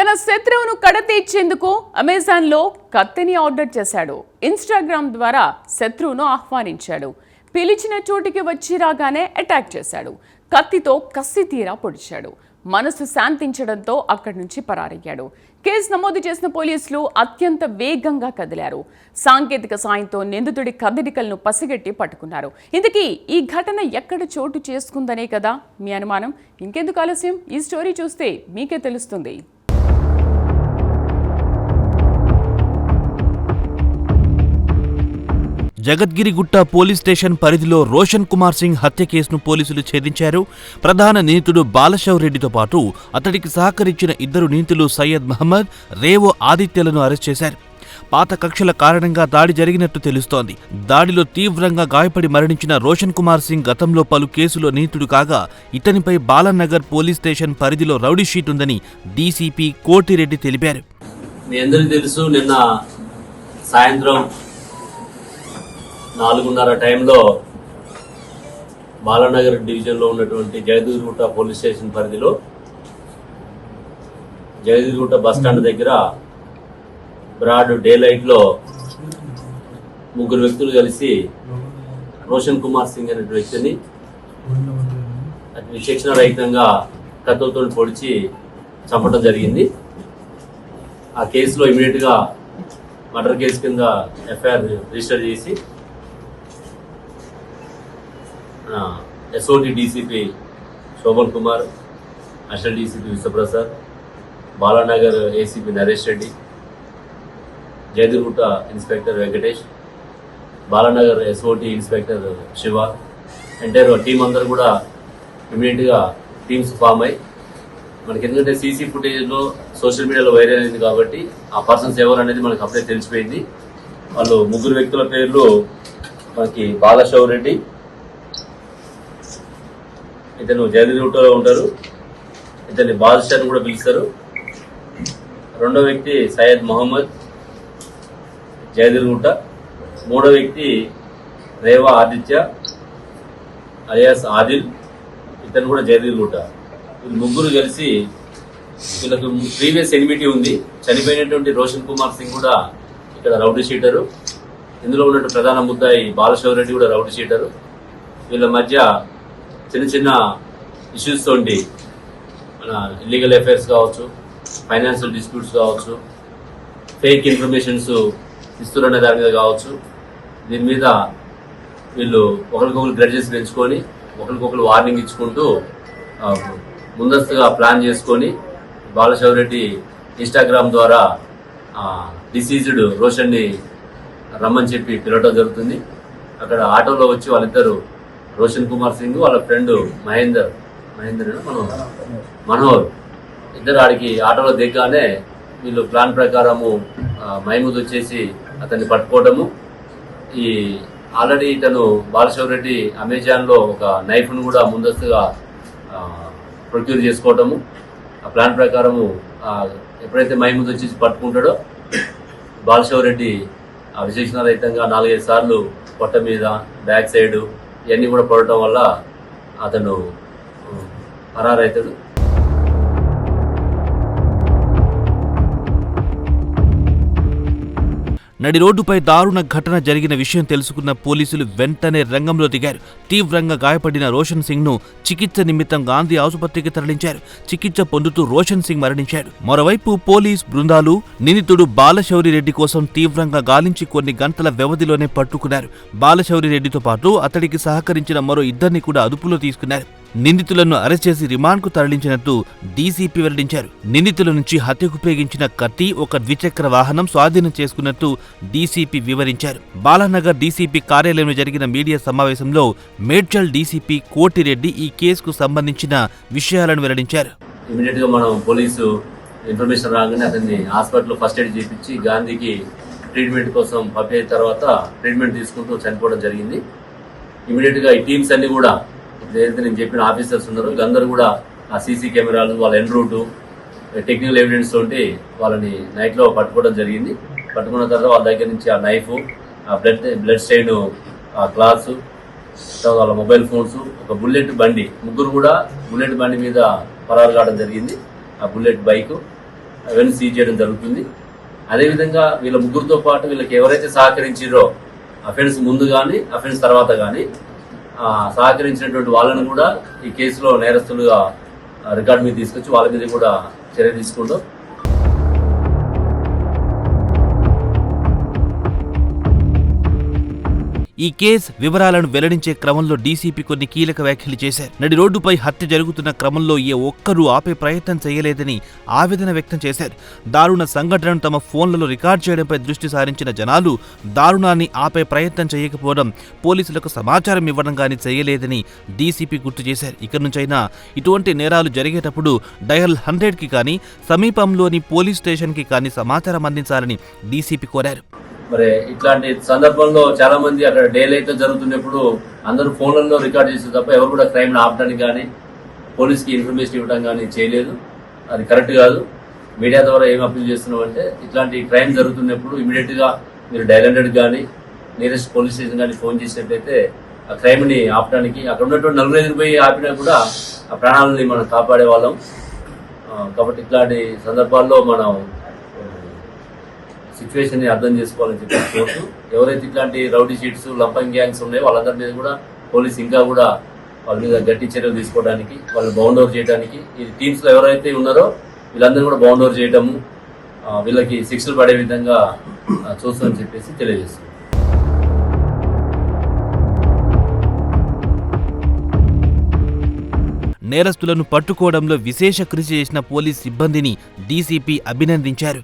తన శత్రువును కడతీర్చేందుకు అమెజాన్లో కత్తిని ఆర్డర్ చేశాడు. ఇన్స్టాగ్రామ్ ద్వారా శత్రువును ఆహ్వానించాడు. పిలిచిన చోటికి వచ్చి రాగానే అటాక్ చేశాడు. కత్తితో కసి తీరా పొడిచాడు. మనసు శాంతించడంతో అక్కడి నుంచి పరారయ్యాడు. కేసు నమోదు చేసిన పోలీసులు అత్యంత వేగంగా కదిలారు. సాంకేతిక సాయంతో నిందితుడి కదలికలను పసిగట్టి పట్టుకున్నారు. ఇంతకీ ఈ ఘటన ఎక్కడ చోటు చేసుకుందనే కదా మీ అనుమానం? ఇంకెందుకు ఆలస్యం? ఈ స్టోరీ చూస్తే మీకే తెలుస్తుంది. జగద్గిరిగుట్ట పోలీస్ స్టేషన్ పరిధిలో రోషన్ కుమార్ సింగ్ హత్య కేసును పోలీసులు ఛేదించారు. ప్రధాన నిందితుడు బాలశవ్ రెడ్డితో పాటు అతడికి సహకరించిన ఇద్దరు నిందితులు సయ్యద్ మహమ్మద్ రేవో ఆదిత్యలను అరెస్ట్ చేశారు. పాత కక్షల కారణంగా దాడి జరిగినట్టు తెలుస్తోంది. దాడిలో తీవ్రంగా గాయపడి మరణించిన రోషన్ కుమార్ సింగ్ గతంలో పలు కేసులో నిందితుడు కాగా ఇతనిపై బాలనగర్ పోలీస్ స్టేషన్ పరిధిలో రౌడీ షీట్ ఉందని డీసీపీ కోటిరెడ్డి తెలిపారు. మీ అందరికీ తెలుసు నిన్న సాయంత్రం నాలుగున్నర టైంలో బాలానగర్ డివిజన్లో ఉన్నటువంటి జగదీర్గుట్ట పోలీస్ స్టేషన్ పరిధిలో జగదీర్గుట్ట బస్ స్టాండ్ దగ్గర బ్రాడ్ డే లైట్లో ముగ్గురు వ్యక్తులు కలిసి రోషన్ కుమార్ సింగ్ అనే వ్యక్తిని విశేషణ రహితంగా కత్తులతో పొడిచి చంపడం జరిగింది. ఆ కేసులో ఇమీడియట్గా మర్డర్ కేసు కింద ఎఫ్ఐఆర్ రిజిస్టర్ చేసి SOT DCP Shobhan Kumar assistant DCP Vishwaprasad Balanagar ACP Naresh Reddy Jagadgirigutta inspector Venkatesh Balanagar SOT inspector Shiva entire team అందరూ కూడా ఇమీడియట్గా టీమ్స్ ఫామ్ అయ్యి మనకి ఎందుకంటే సీసీ ఫుటేజ్లో సోషల్ మీడియాలో వైరల్ అయింది కాబట్టి ఆ పర్సన్స్ ఎవరు అనేది మనకు అప్పుడే తెలిసిపోయింది. వాళ్ళు ముగ్గురు వ్యక్తుల పేర్లు మనకి బాలశౌర్ రెడ్డి ఇతను జగదీటోలో ఉంటారు. ఇతన్ని బాదుషా కూడా పిలుస్తారు. రెండో వ్యక్తి సయ్యద్ మొహమ్మద్ జయదిరుగుట్ట మూడో వ్యక్తి రేవా ఆదిత్య అలియాస్ ఆదిల్. ఇతను కూడా జయదిరుగుట్ట వీళ్ళు ముగ్గురు కలిసి వీళ్ళకు ప్రీవియస్ ఎనిమిటీ ఉంది. చనిపోయినటువంటి రోషన్ కుమార్ సింగ్ కూడా ఇక్కడ రౌడీ షీటరు. ఇందులో ఉన్నటువంటి ప్రధాన ముద్దాయి బాలశౌర్ రెడ్డి కూడా రౌడీ షీటరు. వీళ్ళ మధ్య చిన్న చిన్న ఇష్యూస్ తోటి మన లీగల్ అఫైర్స్ కావచ్చు ఫైనాన్షియల్ డిస్ప్యూట్స్ కావచ్చు ఫేక్ ఇన్ఫర్మేషన్స్ ఇస్తున్న దాని మీద కావచ్చు దీని మీద వీళ్ళు ఒకరికొకరు గ్రడ్జెస్ పెంచుకొని ఒకరికొకరు వార్నింగ్ ఇచ్చుకుంటూ ముందస్తుగా ప్లాన్ చేసుకొని బాలశౌరెడ్డి ఇన్స్టాగ్రామ్ ద్వారా డిసీజ్డ్ రోషన్ని రమ్మని చెప్పి పిలవటం జరుగుతుంది. అక్కడ ఆటోలో వచ్చి వాళ్ళిద్దరూ రోషన్ కుమార్ సింగ్ వాళ్ళ ఫ్రెండ్ మహేందర్ మహేందర్ మనోహర్. మనోహర్. ఇద్దరు ఆడికి ఆటోలో దిగ్గానే వీళ్ళు ప్లాన్ ప్రకారము ఆ, మహమూద్ వచ్చేసి అతన్ని పట్టుకోవడము. ఈ ఆల్రెడీ ఇతను బాలశివ రెడ్డి అమెజాన్లో ఒక నైఫ్ను కూడా ముందస్తుగా ప్రొక్యూర్ చేసుకోవటము ఆ ప్లాన్ ప్రకారము ఎప్పుడైతే మహమూద్ వచ్చేసి పట్టుకుంటాడో బాలశివ రెడ్డి విశేషణ రహితంగా నాలుగైదు సార్లు పొట్ట మీద బ్యాక్ సైడు ఇవన్నీ కూడా పడటం వల్ల అతను పరారైతాడు. నడి రోడ్డుపై దారుణ ఘటన జరిగిన విషయం తెలుసుకున్న పోలీసులు వెంటనే రంగంలో దిగారు. తీవ్రంగా గాయపడిన రోషన్ సింగ్ను చికిత్స నిమిత్తం గాంధీ ఆసుపత్రికి తరలించారు. చికిత్స పొందుతూ రోషన్ సింగ్ మరణించాడు మరోవైపు పోలీస్ బృందాలు నిందితుడు బాలశౌరి రెడ్డి కోసం తీవ్రంగా గాలించి కొన్ని గంటల వ్యవధిలోనే పట్టుకున్నారు. బాలశౌరి రెడ్డితో పాటు అతడికి సహకరించిన మరో ఇద్దరిని కూడా అదుపులో తీసుకున్నారు. నిందితులను అరెస్ట్ చేసి రిమాండ్కు తరలించినట్టు డీసీపీ వెల్లడించారు. నిందితుల నుంచి హత్యకు ఉపయోగించిన కత్తి ఒక ద్విచక్ర వాహనం స్వాధీనం చేసుకున్నట్టు డీసీపీ వివరించారు. బాలానగర్ డీసీపీ కార్యాలయంలో జరిగిన మీడియా సమావేశంలో మేడ్చల్ డీసీపీ కోటిరెడ్డి ఈ కేసుకు సంబంధించిన విషయాలను వెల్లడించారు. మనం పోలీసు ఇన్ఫర్మేషన్ రాగానే అతన్ని హాస్పిటల్లో ఫస్ట్ ఎయిడ్ చేయించి గాంధీకి ట్రీట్మెంట్ కోసం పంపిన తర్వాత ట్రీట్మెంట్ తీసుకుంటూ చనిపోవడం జరిగింది. ఇమీడియట్గా ఈ టీమ్స్ అన్ని కూడా ఏదైతే నేను చెప్పిన ఆఫీసర్స్ ఉన్నారో. వీళ్ళందరూ కూడా ఆ సీసీ కెమెరాలు వాళ్ళ ఎన్ రూటు టెక్నికల్ ఎవిడెన్స్ తోటి వాళ్ళని నైట్లో పట్టుకోవడం జరిగింది. పట్టుకున్న తర్వాత వాళ్ళ దగ్గర నుంచి ఆ నైఫ్ ఆ బ్లడ్ బ్లడ్ స్టెయిన్ ఆ క్లాత్స్ తర్వాత వాళ్ళ మొబైల్ ఫోన్స్ ఒక బుల్లెట్ బండి ముగ్గురు కూడా బుల్లెట్ బండి మీద పరారు కావడం జరిగింది. ఆ బుల్లెట్ బైక్ అవన్నీ సీజ్ చేయడం జరుగుతుంది. అదేవిధంగా వీళ్ళ ముగ్గురితో పాటు వీళ్ళకి ఎవరైతే సహకరించారో అఫెన్స్ ముందు కానీ అఫెన్స్ తర్వాత కానీ సహకరించినటువంటి వాళ్ళని కూడా ఈ కేసులో నేరస్తులుగా రికార్డు మీద తీసుకొచ్చి వాళ్ళ మీద కూడా చర్య తీసుకుంటాం ఈ కేసు వివరాలను వెల్లడించే క్రమంలో డీసీపీ కొన్ని కీలక వ్యాఖ్యలు చేశారు. నడి రోడ్డుపై హత్య జరుగుతున్న క్రమంలో ఏ ఒక్కరూ ఆపే ప్రయత్నం చేయలేదని ఆవేదన వ్యక్తం చేశారు. దారుణ సంఘటనను తమ ఫోన్లలో రికార్డ్ చేయడంపై దృష్టి సారించిన జనాలు దారుణాన్ని ఆపే ప్రయత్నం చేయకపోవడం పోలీసులకు సమాచారం ఇవ్వడం కానీ చేయలేదని డీసీపీ గుర్తు చేశారు. ఇక నుంచైనా ఇటువంటి నేరాలు జరిగేటప్పుడు డయల్ హండ్రెడ్కి కానీ సమీపంలోని పోలీస్ స్టేషన్కి కానీ సమాచారం అందించాలని డీసీపీ కోరారు. మరి ఇట్లాంటి సందర్భంలో చాలా మంది అక్కడ డే లైట్ జరుగుతున్నప్పుడు అందరూ ఫోన్లలో రికార్డ్ చేసే తప్ప ఎవరు కూడా క్రైమ్ ఆపడానికి కానీ పోలీస్కి ఇన్ఫర్మేషన్ ఇవ్వడం కానీ చేయలేదు. అది కరెక్ట్ కాదు. మీడియా ద్వారా ఏం అప్పీల్ చేస్తున్నాం అంటే ఇట్లాంటి క్రైమ్ జరుగుతున్నప్పుడు ఇమీడియట్గా మీరు డైల్ హండ్రెడ్ కానీ నియరెస్ట్ పోలీస్ స్టేషన్ కానీ ఫోన్ చేసినట్టయితే ఆ క్రైమ్ని ఆపడానికి అక్కడ ఉన్నటువంటి నలుగురు ఐదుగురు పోయి ఆపినా కూడా ఆ ప్రాణాలని మనం కాపాడే వాళ్ళం కాబట్టి ఇట్లాంటి సందర్భాల్లో మనం సిచ్యువేషన్ని అర్థం చేసుకోవాలని చెప్పి కోర్టు ఎవరైతే ఇట్లాంటి రౌడీ షీట్స్ లంపంగ్ గ్యాంగ్స్ ఉన్నాయో వాళ్ళందరి మీద కూడా పోలీస్ ఇంకా కూడా వాళ్ళ మీద గట్టి చర్యలు తీసుకోవడానికి వాళ్ళు బౌండ్ ఓవర్ చేయడానికి ఈ టీమ్స్లో ఎవరైతే ఉన్నారో వీళ్ళందరూ కూడా బౌండ్ ఓవర్ చేయడము వీళ్ళకి శిక్షలు పడే విధంగా చూస్తామని చెప్పేసి తెలియజేస్తుంది నేరస్తులను పట్టుకోవడంలో విశేష కృషి చేసిన పోలీస్ సిబ్బందిని డీసీపీ అభినందించారు.